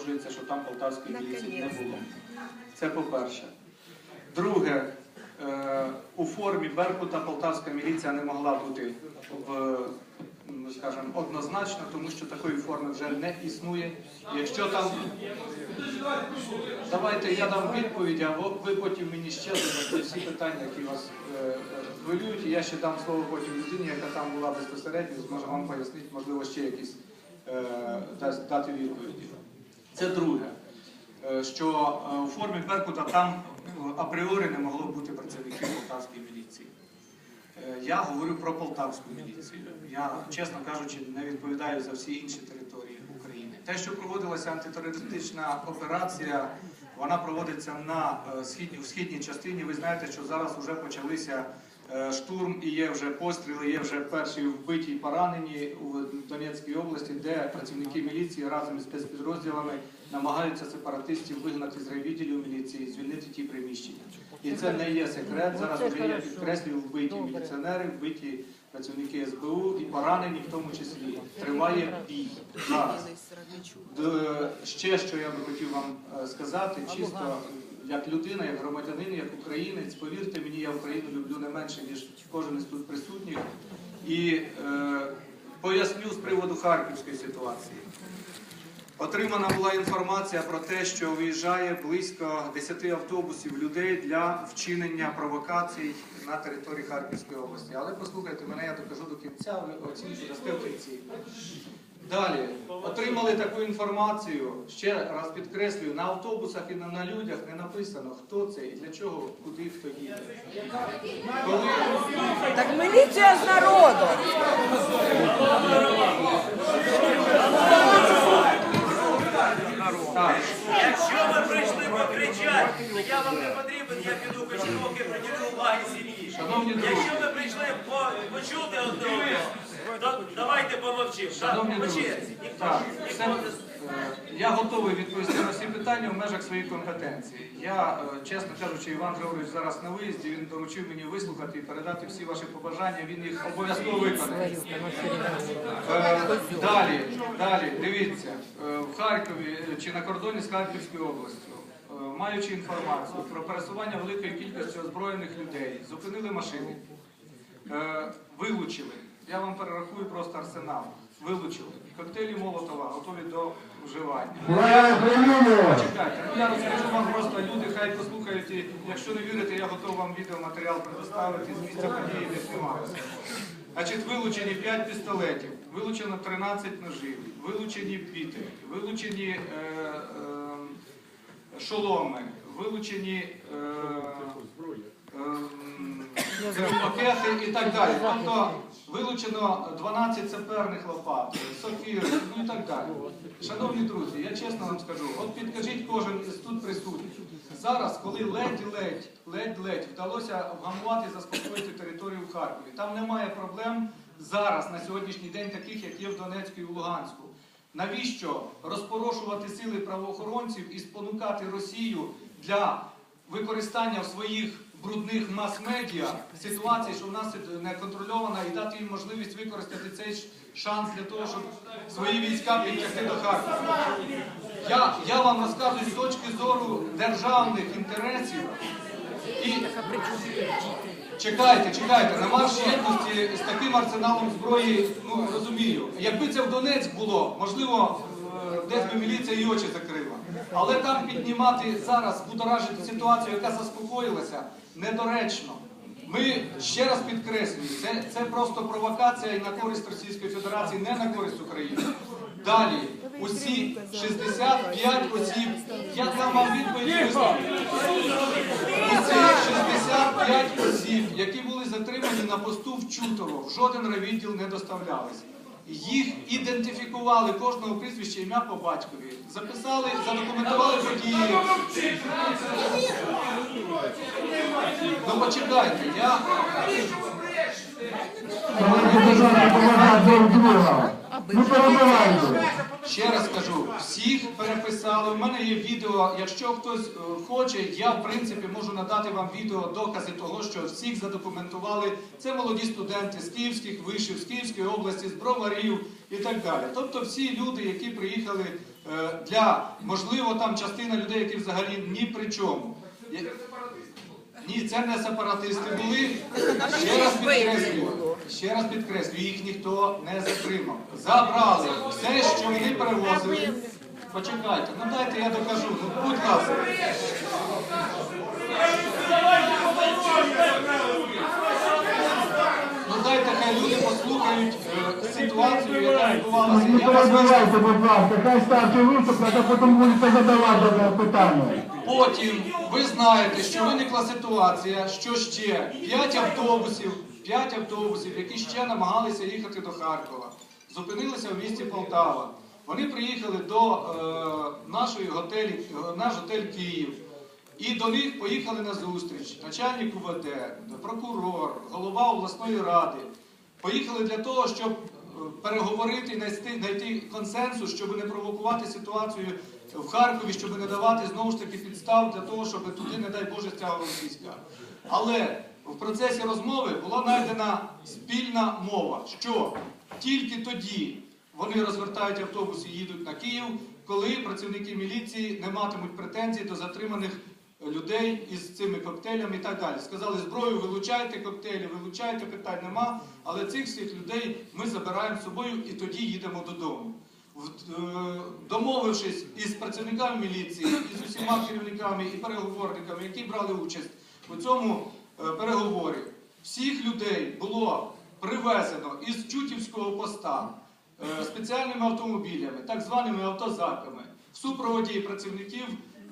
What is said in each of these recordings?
підтверджується, що там полтавської міліції не було. Це по-перше. Друге, е, у формі Беркута полтавська міліція не могла бути в, скажімо, однозначно, тому що такої форми вже не існує. Якщо там давайте я дам відповідь, а ви- потім мені ще задасте всі питання, які вас е, е, хвилюють. І я ще дам слово потім людині, яка там була безпосередньо, зможе вам пояснити, можливо, ще якісь е, дати відповіді. Це друге, е, що е, у формі Беркута там е, апріорі не могло бути працівників полтавської міліції. Е, Я говорю про полтавську міліцію. Я, чесно кажучи, не відповідаю за всі інші території України. Те, що проводилася антитерористична операція, вона проводиться на е, східній, в східній частині. Ви знаєте, що зараз вже почалися е, штурм і є вже постріли, є вже перші вбиті і поранені у Донецькій області, де працівники міліції разом із спецпідрозділами намагаються сепаратистів вигнати з райвідділів міліції, звільнити ті приміщення. І це не є секрет. Зараз вже я підкреслюю вбиті міліціонери, вбиті працівники СБУ і поранені в тому числі. Триває бій зараз. Д- Ще що я би хотів вам е, сказати, чисто як людина, як громадянин, як українець, повірте мені, я Україну люблю не менше, ніж кожен із тут присутніх. І е, поясню з приводу харківської ситуації. Отримана була інформація про те, що виїжджає близько 10 автобусів людей для вчинення провокацій на території Харківської області. Але послухайте мене, я докажу до кінця, ви оцінку дасте в кінці. Далі отримали таку інформацію. Ще раз підкреслюю, на автобусах і на, людях не написано, хто це і для чого, куди хто їде. Коли Так міліція з народу. так, Якщо ви прийшли покричати, то я вам не потрібен, я піду печінки, приділю уваги сім'ї. Якщо ви прийшли почути одного, давайте помовчимо. Шановні Так, друзі, черзі. Так, все, е, я готовий відповісти на всі питання в межах своєї компетенції. Я, е, чесно кажучи, Іван Григорович зараз на виїзді, він доручив мені вислухати і передати всі ваші побажання, він їх обов'язково виконає. Е, Далі, далі, дивіться, е, в Харкові е, чи на кордоні з Харківською областю, е, маючи інформацію про пересування великої кількості озброєних людей, зупинили машини, е, вилучили. Я вам перерахую просто арсенал. Вилучили. Коктейлі Молотова готові до вживання. Чекайте, ну я розкажу вам просто люди, хай послухають. І якщо не вірите, я готов вам відеоматеріал предоставити з місця події, де знімалося. Значить, вилучені 5 пістолетів, вилучено 13 ножів, вилучені біти, вилучені е, е, шоломи, вилучені е, пакети і так далі. Тобто вилучено 12 саперних лопат, сокири, ну і так далі. Шановні друзі, я чесно вам скажу, от підкажіть кожен із тут присутніх. Зараз, коли ледь-ледь, ледь-ледь вдалося вгамувати і заспокоїти територію в Харкові, там немає проблем зараз, на сьогоднішній день, таких, як є в Донецьку і в Луганську. Навіщо розпорошувати сили правоохоронців і спонукати Росію для використання в своїх брудних мас-медіа ситуації, що в нас не контрольована, і дати їм можливість використати цей шанс для того, щоб свої війська підтягти до Харкова. Я, я вам розказую з точки зору державних інтересів і чекайте, чекайте, на марш єдності з таким арсеналом зброї, ну розумію. Якби це в Донецьк було, можливо, е, десь би міліція і очі закрила. Але там піднімати зараз, будоражити ситуацію, яка заспокоїлася, недоречно. Ми ще раз підкреслюю, це, це просто провокація і на користь Російської Федерації, не на користь України. Далі, усі 65 осіб, я дам вам відповідь. Усі 65 осіб, які були затримані на посту в Чутово, в жоден райвідділ не доставлялися. Їх ідентифікували кожного прізвища ім'я по батькові, записали, задокументували події. Ну почекайте, я Ми перебивайте. Ще раз кажу, всіх переписали. У мене є відео. Якщо хтось е, хоче, я в принципі можу надати вам відео докази того, що всіх задокументували. Це молоді студенти з київських вишів, з Київської області, з броварів і так далі. Тобто всі люди, які приїхали е, для, можливо, там частина людей, які взагалі ні при чому. Ні, це не сепаратисти були. Ще раз підкреслюю, ще раз підкреслюю, їх ніхто не затримав. Забрали все, що вони перевозили. Почекайте, ну дайте я докажу. Ну, будь ласка. Ну дайте хай люди послухають е, ситуацію, яка відбувалася. Не Я вас перебивайте, будь ласка, хай старший виступ, а потім будете задавати питання. Потім ви знаєте, що виникла ситуація, що ще 5 автобусів, 5 автобусів, які ще намагалися їхати до Харкова, зупинилися в місті Полтава. Вони приїхали до е, нашої готелі, е, наш готель Київ. І до них поїхали на зустріч начальник УВД, прокурор, голова обласної ради. Поїхали для того, щоб е, переговорити і знайти консенсус, щоб не провокувати ситуацію в Харкові, щоб не давати знову ж таки підстав для того, щоб туди, не дай Боже, стягували війська. Але в процесі розмови була знайдена спільна мова, що тільки тоді вони розвертають автобус і їдуть на Київ, коли працівники міліції не матимуть претензій до затриманих людей із цими коктейлями і так далі. Сказали, зброю вилучайте коктейлі, вилучайте, питань нема, але цих всіх людей ми забираємо з собою і тоді їдемо додому. Е, Домовившись із працівниками міліції, і з усіма керівниками і переговорниками, які брали участь у цьому е, переговорі, всіх людей було привезено із Чутівського поста е, спеціальними автомобілями, так званими автозаками, в супроводі працівників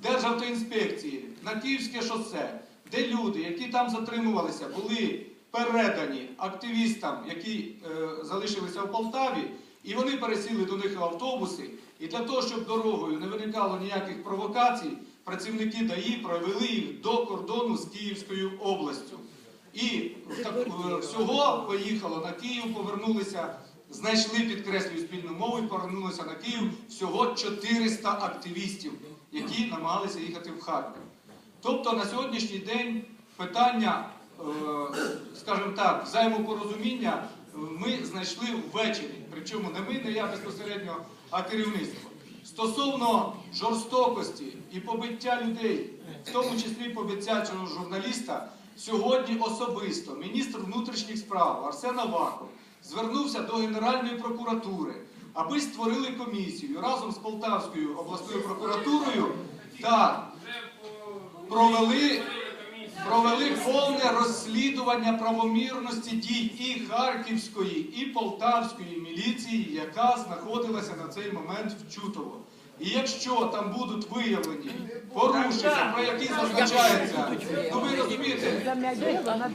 Державтоінспекції на Київське шосе, де люди, які там затримувалися, були передані активістам, які е, залишилися в Полтаві, і вони пересіли до них автобуси. І для того, щоб дорогою не виникало ніяких провокацій, працівники ДАІ провели їх до кордону з Київською областю. І так, е, всього поїхало на Київ, повернулися, знайшли, підкреслюю, спільну мову і повернулися на Київ всього 400 активістів, які намагалися їхати в Харків. Тобто на сьогоднішній день питання, е, скажімо так, взаємопорозуміння ми знайшли ввечері. Причому не ми, не я безпосередньо, а керівництво. Стосовно жорстокості і побиття людей, в тому числі побиття цього журналіста, сьогодні особисто міністр внутрішніх справ Арсен Аваков звернувся до Генеральної прокуратури, аби створили комісію разом з Полтавською обласною прокуратурою та провели, провели повне розслідування правомірності дій і Харківської, і Полтавської міліції, яка знаходилася на цей момент в Чутово. І якщо там будуть виявлені порушення, про які зазначається, ну ви розумієте,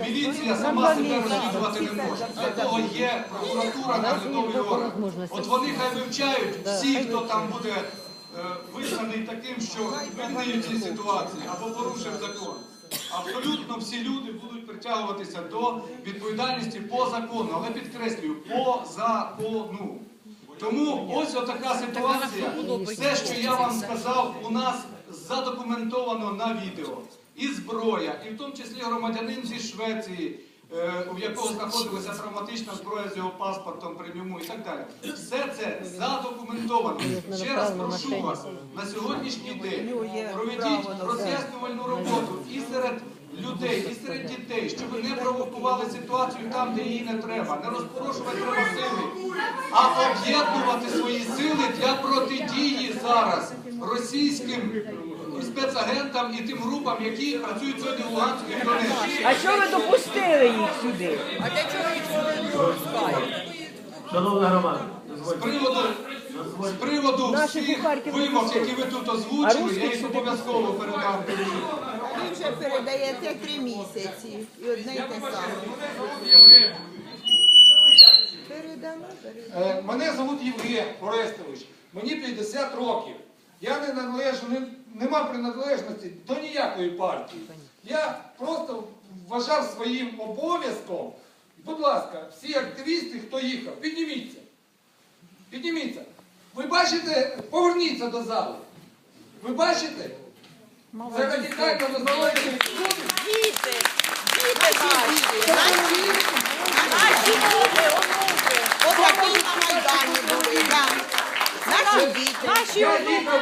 міліція сама себе розслідувати не може. Для того є прокуратура, наглядовий орган. От вони хай вивчають всі, хто там буде е, визнаний таким, що винний в цій ситуації або порушив закон. Абсолютно всі люди будуть притягуватися до відповідальності по закону, але підкреслюю, по закону. Тому ось отака ситуація. Все, що я вам сказав, у нас задокументовано на відео. І зброя, і в тому числі громадянин зі Швеції, е, у якого знаходилася травматична зброя з його паспортом при ньому і так далі. Все це задокументовано. Ще раз прошу вас на сьогоднішній день проведіть роз'яснювальну роботу і серед людей, і серед дітей, щоб не провокували ситуацію там, де її не треба, не розпорошувати треба сили, а об'єднувати свої сили для протидії зараз російським спецагентам і тим групам, які працюють сьогодні в Луганську і Донецьку. А що ви допустили їх сюди? Шановна громада, З дозвольте. приводу, з приводу всіх вимог, які ви тут озвучили, я їх обов'язково передам. Ви вже передаєте три місяці і одне й те саме. Е, Мене звуть Євген Орестович, мені 50 років. Я не належу, не, нема приналежності до ніякої партії. Я просто вважав своїм обов'язком. Будь ласка, всі активісти, хто їхав, підніміться. Підніміться. Ви бачите, поверніться до зали. Ви бачите? Це радикально називається люди. Діти, діти наші, наші, наші діти, онуки. Отакі на Майдані були, да. Наші діти. Наші Я їхав,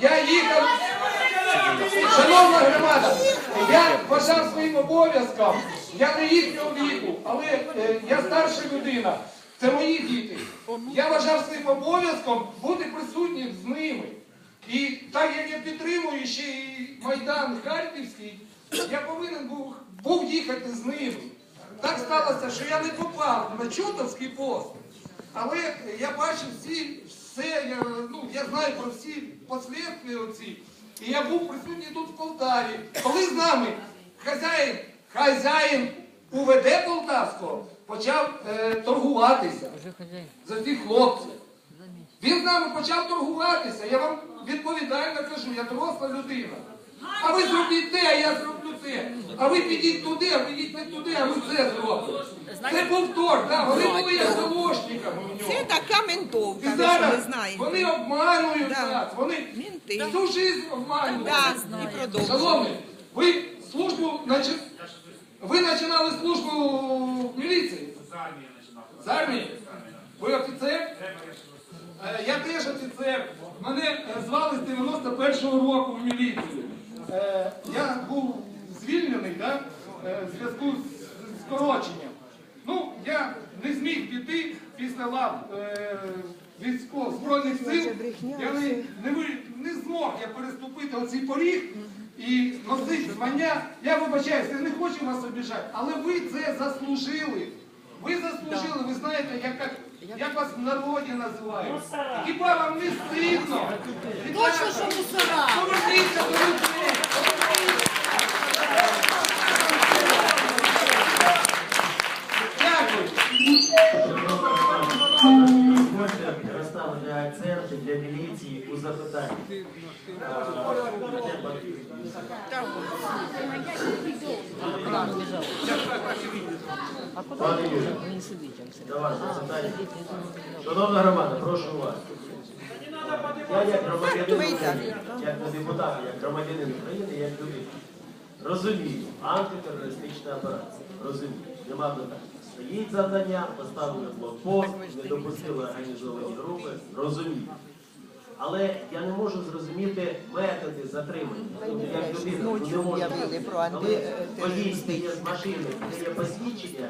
я їхав, шановна громада, я вважав своїм обов'язком, я не їхнього віку, але е, я старша людина, це мої діти. Я вважав своїм обов'язком бути присутнім з ними. І так як я підтримую ще і Майдан Харківський, я повинен був, був їхати з ними. Так сталося, що я не попав на Чутовський пост. Але я бачив всі, все, я, ну, я знаю про всі послідки оці. І я був присутній тут в Полтаві. Коли з нами хазяїн, хазяїн УВД Полтавського почав е, торгуватися за цих хлопців. Він з нами почав торгуватися. Я вам відповідально кажу, я доросла людина. А ви зробіть те, а я зроблю те. А ви підіть туди, а підіть не туди, а ви це зробите. Це торг, да, вони були як заложниками у нього. Це така ментовка, І ви що зараз знаєте. вони обманюють Да. нас, вони Мінти. всю обманюють. Да, і. Шановні, ви службу начи- ви починали службу в міліції? З армії? Ви офіцер? Е, Я теж офіцер. Мене звали з 91-го року в міліцію. Е, Я був звільнений да, е, в зв'язку з скороченням. Ну, я не зміг піти після лав е, військов Збройних сил. Я не, не, не змог я переступити оцей поріг і носити звання. Я вибачаюся, я не хочу вас обіжати, але ви це заслужили. Ви заслужили, ви знаєте, як, як, як вас в народі називають. Хіба вам не стидно? Точно, що мусора. Поверніться до людей. Акценти для міліції у запитанні. Пане Юрій, до запитання. Шановна громада, прошу вас. Я як громадянин України, як не депутат, як громадянин України, як людина. Розумію, антитерористична операція. Розумію, нема питань. Стоїть завдання, поставили блокпост, не допустили організовані групи. Розумію. Але я не можу зрозуміти методи затримання. Тобто, як людина, ну, не можу. Коли є з машини, де є посвідчення,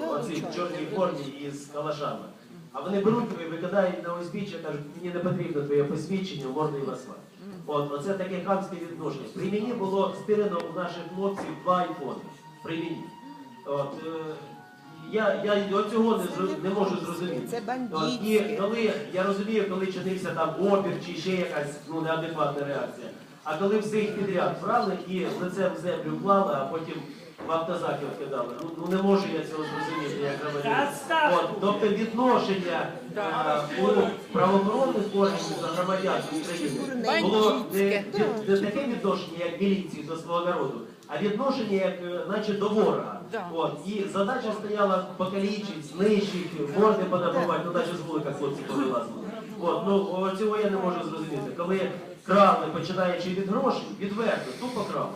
е, оці в чорній формі із калашами. А вони беруть тебе, викидають на узбіччя, кажуть, мені не потрібно твоє посвідчення, морди в асфальт. От, оце таке хамське відношення. При мені було стирено у наших хлопців два айфони. При мені. От, е, я, я до цього не, не можу зрозуміти. Це От, бандитське. і коли я розумію, коли чинився там опір чи ще якась ну, неадекватна реакція. А коли всіх підряд брали і лицем в землю клали, а потім в автозаки вкидали. Ну, ну не можу я цього зрозуміти, як громадянин. От, тобто відношення а, у правоохоронних органів до громадян України було не, не, не таке відношення, як міліції до свого народу, а відношення, як е, наче до ворога. От, і задача стояла покалічити, знищити, морди понабивати, ну навіть з вулика хлопці повилазили. От, ну цього я не можу зрозуміти. Коли крали, починаючи від грошей, відверто, тупо крали.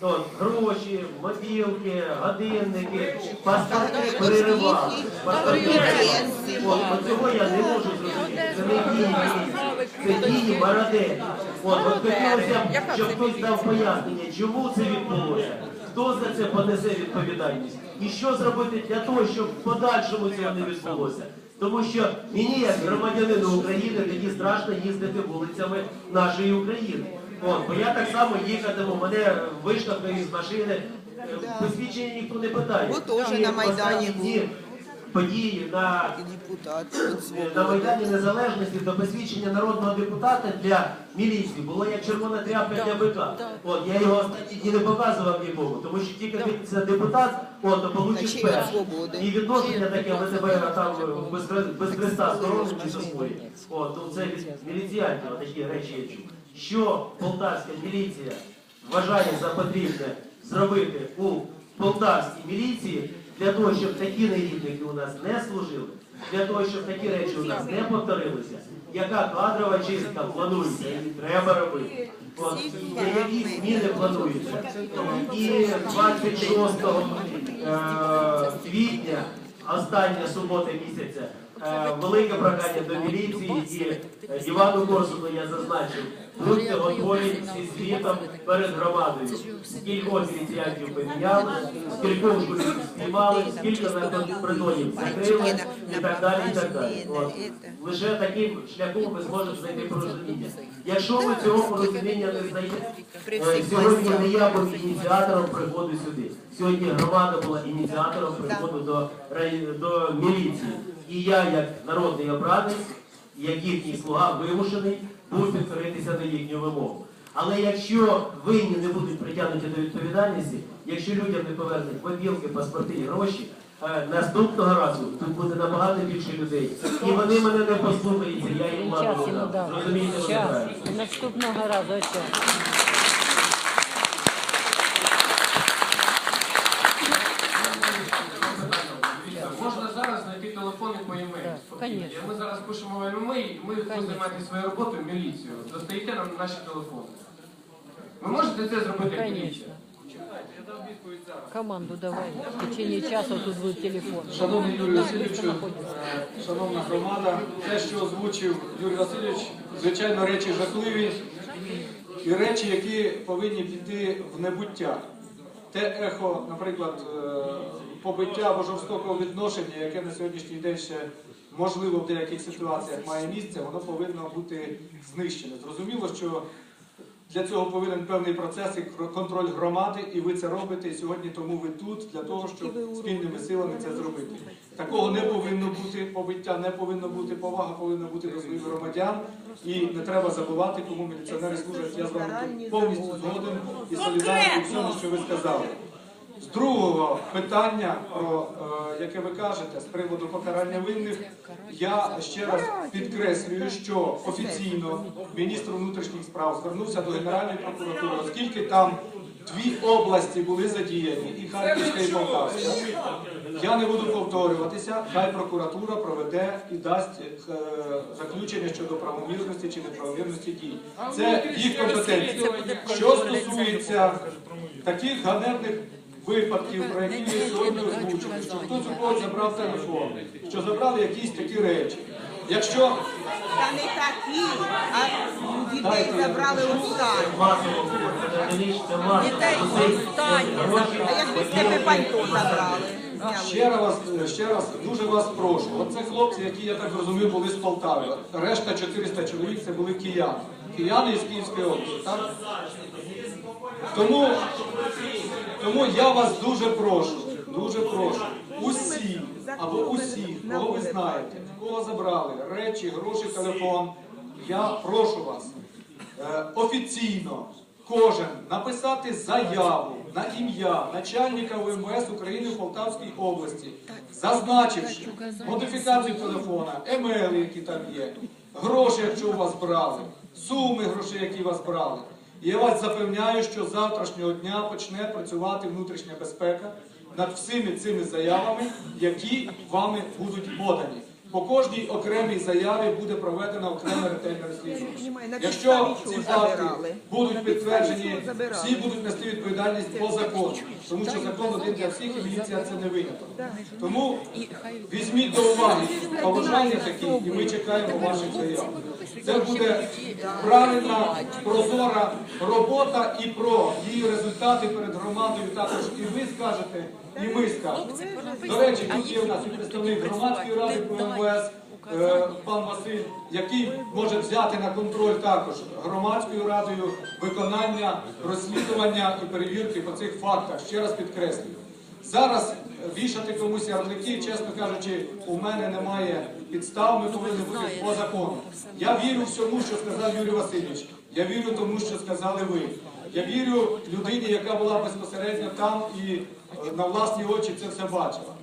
От, гроші, мобілки, годинники, паспорти переривали. Паспорти переривали. От, от цього я не можу зрозуміти. Це не дії це дії мародерів. От, от хотілося б, щоб хтось дав пояснення, чому це відбулося, хто за це понесе відповідальність, і що зробити для того, щоб в подальшому цього не відбулося. Тому що мені, як громадянину України, тоді страшно їздити вулицями нашої України. От, бо я так само їхатиму, мене виштовхнули з машини, е, посвідчення ніхто не питає. Ви теж на Майдані Події на Депутат. на Майдані Незалежності до посвідчення народного депутата для міліції було як червона тряпка для бика. От я його останні дні не показував нікому, тому що тільки ти це депутат, от то получиш свободи. І відношення таке ми тебе там без, без хреста здоров'я чи засвоїть. От ну це від міліціянтів такі речі я чув. Що полтавська міліція вважає за потрібне зробити у полтавській міліції для того, щоб такі негідники у нас не служили, для того, щоб такі речі у нас не повторилися, яка кадрова чистка планується, і треба робити. От, які зміни плануються. І 26 е, квітня, остання субота місяця, велике прохання до міліції і е, Івану Корсуну я зазначив, будьте готові зі звітом перед громадою. Скількох міліціянтів поміняли, скількох журів спіймали, скільки наркопритонів закрили і так далі, і так далі. От. Лише таким шляхом ви зможете знайти порозуміння. Якщо ви цього порозуміння не знайдете, е, сьогодні не я був ініціатором приходу сюди. Сьогодні громада була ініціатором приходу до, до міліції. І я, як народний обранець, як їхній слуга вимушений, був підкоритися до їхню вимогу. Але якщо винні не будуть притягнуті до відповідальності, якщо людям не повернуть мобілки, паспорти і гроші, е, наступного разу тут буде набагато більше людей. І вони мене не послухаються, я їм маю Зрозумієте, що Наступного разу ось. що. Дивіться, Можна зараз знайти телефон по емейлі. Так, спокійно. Конечно. Ми зараз пишемо в емейлі, ми хто займається своєю роботою, міліцію. Достаєте нам наші телефони. Ви можете це зробити як міліція? Конечно. Команду давай. В течение часу тут будет телефон. Шановний Юрій Васильович, е, шановна громада, те, що озвучив Юрій Васильович, звичайно, речі жахливі і речі, які повинні піти в небуття. Те ехо, наприклад, е, побиття або жорстокого відношення, яке на сьогоднішній день ще можливо в деяких ситуаціях має місце, воно повинно бути знищене. Зрозуміло, що для цього повинен певний процес і контроль громади, і ви це робите. І сьогодні тому ви тут для того, щоб спільними силами це зробити. Такого не повинно бути, побиття не повинно бути, повага повинна бути до своїх громадян. І не треба забувати, кому міліціонери служать. Я з вами повністю згоден і солідарний у всьому, що ви сказали. З другого питання, про е, яке ви кажете, з приводу покарання винних, я ще раз підкреслюю, що офіційно міністр внутрішніх справ звернувся до Генеральної прокуратури, оскільки там дві області були задіяні, і Харківська, і Полтавська. Я не буду повторюватися, хай прокуратура проведе і дасть е, заключення щодо правомірності чи неправомірності дій. Це їх компетенція. Що стосується таких ганебних випадків, про які ви сьогодні озвучили, що хтось у когось забрав телефон, що забрали якісь такі речі. Якщо Та не такі, а у дітей забрали останні. Це масово. Дітей останні забрали. А якби з тебе пальто забрали. Зняли. Ще раз, ще раз дуже вас прошу. Оце хлопці, які я так розумію, були з Полтави. Решта 400 чоловік це були кияни. Кияни із Київської області. Так? Тому, тому я вас дуже прошу, дуже прошу. Усі або усі, кого ви знаєте, кого забрали, речі, гроші, телефон. Я прошу вас е, офіційно кожен написати заяву на ім'я начальника ВМС України в Полтавській області, зазначивши модифікацію телефона, емейли, які там є, гроші, якщо у вас брали, суми грошей, які вас брали. Я вас запевняю, що завтрашнього дня почне працювати внутрішня безпека над всіми цими заявами, які вами будуть подані. По кожній окремій заяві буде проведено окреме ретельне розслідування. Якщо ці факти будуть підтверджені, всі будуть нести відповідальність по закону, тому що закон один для всіх і міліція це не виняток. Тому візьміть до уваги побажання такі, і ми чекаємо ваших заяв. Це буде правильна, прозора робота і про її результати перед громадою також. І ви скажете, і ми скажемо. До речі, тут є у нас і представник громадської ради про МВС, е, пан Василь, який може взяти на контроль також громадською радою виконання, розслідування і перевірки по цих фактах. Ще раз підкреслюю. Зараз вішати комусь ярлики, чесно кажучи, у мене немає підстав, ми повинні бути по закону. Я вірю всьому, що сказав Юрій Васильович. Я вірю тому, що сказали ви. Я вірю людині, яка була безпосередньо там і е, на власні очі це все бачила.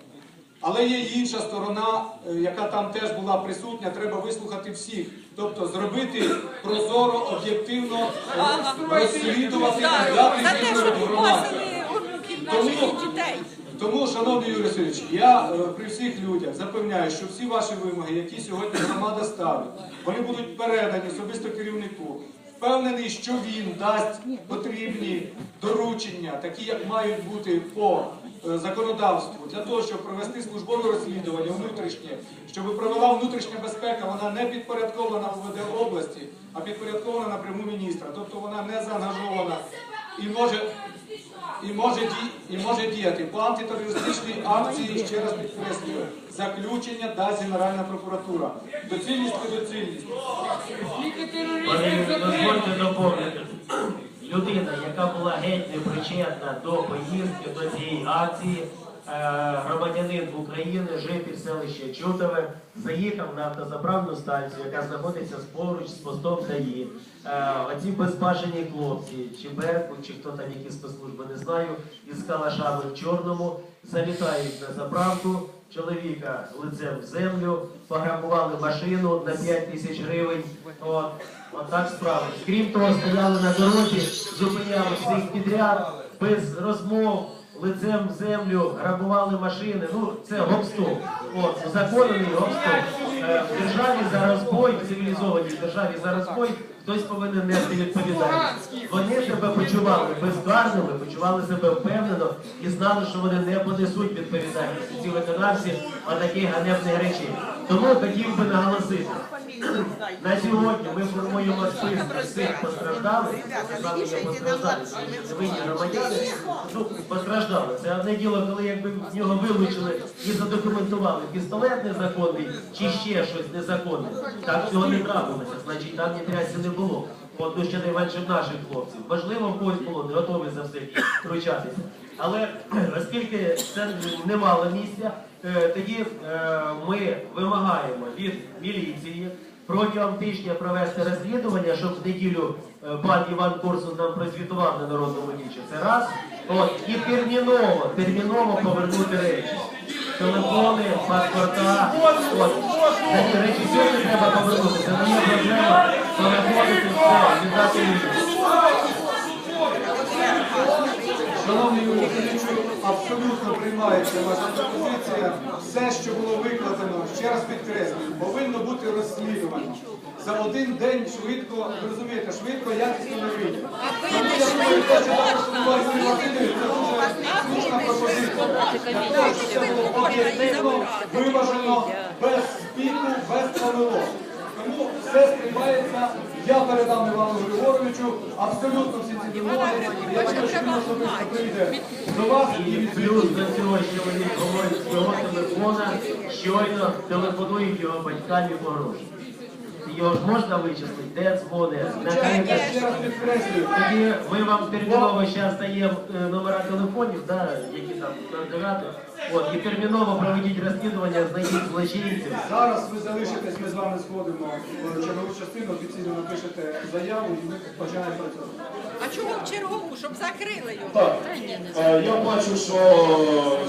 Але є і інша сторона, е, яка там теж була присутня, треба вислухати всіх. Тобто зробити прозоро, об'єктивно, розслідувати і дати громаді. Тому, тому, шановний Юрій Васильович, я е, при всіх людях запевняю, що всі ваші вимоги, які сьогодні громада ставить, вони будуть передані особисто керівнику. Впевнений, що він дасть потрібні доручення, такі як мають бути по законодавству для того, щоб провести службове розслідування внутрішнє, щоб провела внутрішня безпека, вона не підпорядкована УВД області, а підпорядкована напряму міністра. Тобто вона не заангажована і може. І може, ді- і може діяти по антитерористичній акції, ще раз підкреслюю, заключення дасть Генеральна прокуратура. Доцільність і доцільність. Дозвольте доповнити. Людина, яка була геть непричетна до поїздки, до цієї акції, е, громадянин України, житель селища Чутове, заїхав на автозаправну станцію, яка знаходиться поруч з постом ДАІ. Е, Оці безбажані хлопці, чи Беркут, чи хто там які спецслужби, не знаю, із калашами в чорному, залітають на заправку, чоловіка лицем в землю, пограбували машину на 5 тисяч гривень. От, от так справи. Крім того, стояли на дорозі, зупиняли всіх підряд, без розмов, лицем в землю, грабували машини. Ну, це гопстов. От, узаконений гопстов. Е, в державі за розбой, в цивілізованій державі за розбой, хтось повинен нести відповідальність. Вони себе почували безкарними, почували себе впевнено і знали, що вони не понесуть відповідальності ці виконавці таких ганебних речей. Тому хотів би наголосити. На сьогодні ми формуємо список всіх постраждалих, з вами є постраждалі, винні громадяни, ну, постраждали. Це одне діло, коли якби в нього вилучили і задокументували пістолет незаконний чи ще щось незаконне. Так цього не трапилося, значить там ні не було. От ще найменше в наших хлопців. Можливо, в когось було не готові за все втручатися. Але оскільки це немало місця, е, тоді е, ми вимагаємо від міліції протягом тижня провести розслідування, щоб в неділю е, пан Іван Корсун нам прозвітував на народному вічі. Це раз. От, і терміново, терміново повернути речі. Телефони, паспорта. От. Такі речі сьогодні треба повернути. Це не проблема переходити все, віддати людям. Федоровичу, абсолютно приймається ваша пропозиція. Все, що було викладено, ще раз підкреслюю, повинно бути розслідувано. За один день швидко, ви розумієте, швидко, якісно вийде. Тому це дуже слушна пропозиція. Це було об'єктивно, виважено, без спіку, без помилок. Тому все сприймається. Я передам Івану Григоровичу абсолютно всі ці вимоги. Я що він особисто прийде до вас і плюс до цього чоловік говорить з свого телефона, щойно телефонують його батькам і погрожують. Його ж можна вичислити, де дзвонить, на Я ще раз підкреслюю. Тоді ми вам терміново зараз даємо е, номера телефонів, да, які там набирати. От, і терміново проведіть розслідування, знайдіть злочинців. Зараз ви залишитесь, ми з вами сходимо в чергову частину, офіційно напишете заяву і ми починаємо працювати. А чого в чергову, щоб закрили його? Так, е, я бачу, що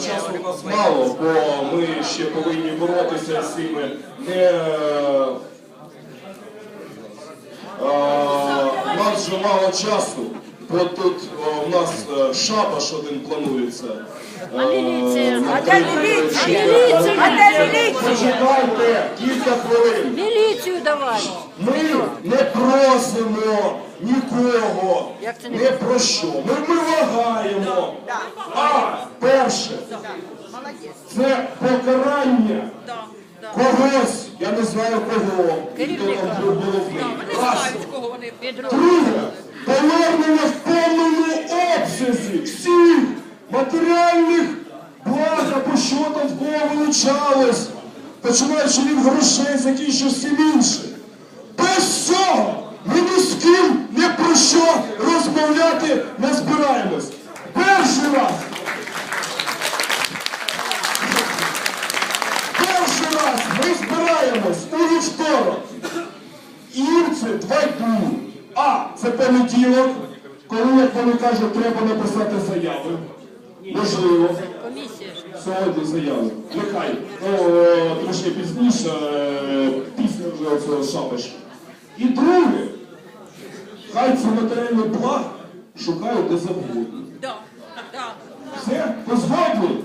часу у нас мало, бо ми ще повинні боротися з цими не. е, У нас вже мало часу, бо тут о, у нас е, шабаш один планується. А міліція? А де міліція? А де міліція? Почекайте кілька хвилин. Міліцію давай. Ми не просимо нікого Як це не не про що. Ми, вимагаємо. А перше, це покарання когось, я не знаю кого, хто там був було Раз. Друге, повернення в повному обсязі всіх матеріальних благ або що там в кого вилучалось, починаючи від грошей, закінчуючи всім іншим. Без цього ми ні з ким не про що розмовляти не збираємось. Перший раз. Перший раз ми збираємось у вівторок. І це два дні. А, це понеділок, коли, як вони кажуть, треба написати заяви. Можливо. Сьогодні заяви. Нехай. Ну, трошки пізніше, е, після вже цього шабашу. І друге, хай ці матеріальні благ шукають де завгодно. Все? Позгодні?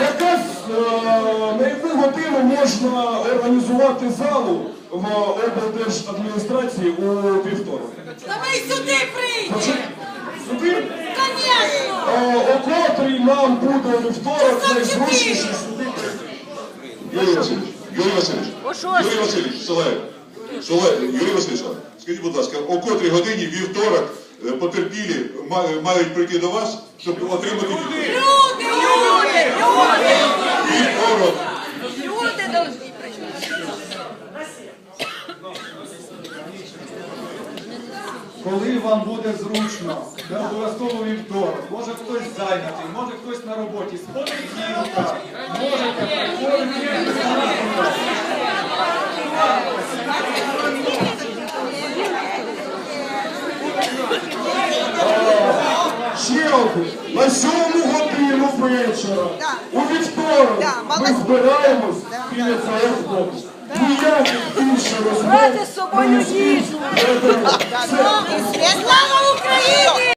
Якась, е, на яку годину можна організувати залу в облдержадміністрації у вівторок? Та ми сюди прийдемо! Сюди? Е, О котрій нам буде у вівторок найзручніше сюди. Юрій Васильович, Юрій Васильович, Юрій Васильович, Солег, Солег, Юрій Васильович, скажіть, будь ласка, о котрій годині вівторок е, потерпілі мають прийти до вас, щоб отримати відповідь? Люди, люди, люди, Вівторок. люди должны прийти. Коли вам буде зручно, не обов'язково вівторок, може хтось зайнятий, може хтось на роботі, з понеділка, можете приходити. Ще один. На сьому годину вечора. У вівторок ми збираємось біля цього автобуса. Брати з собою їжу. Слава Україні!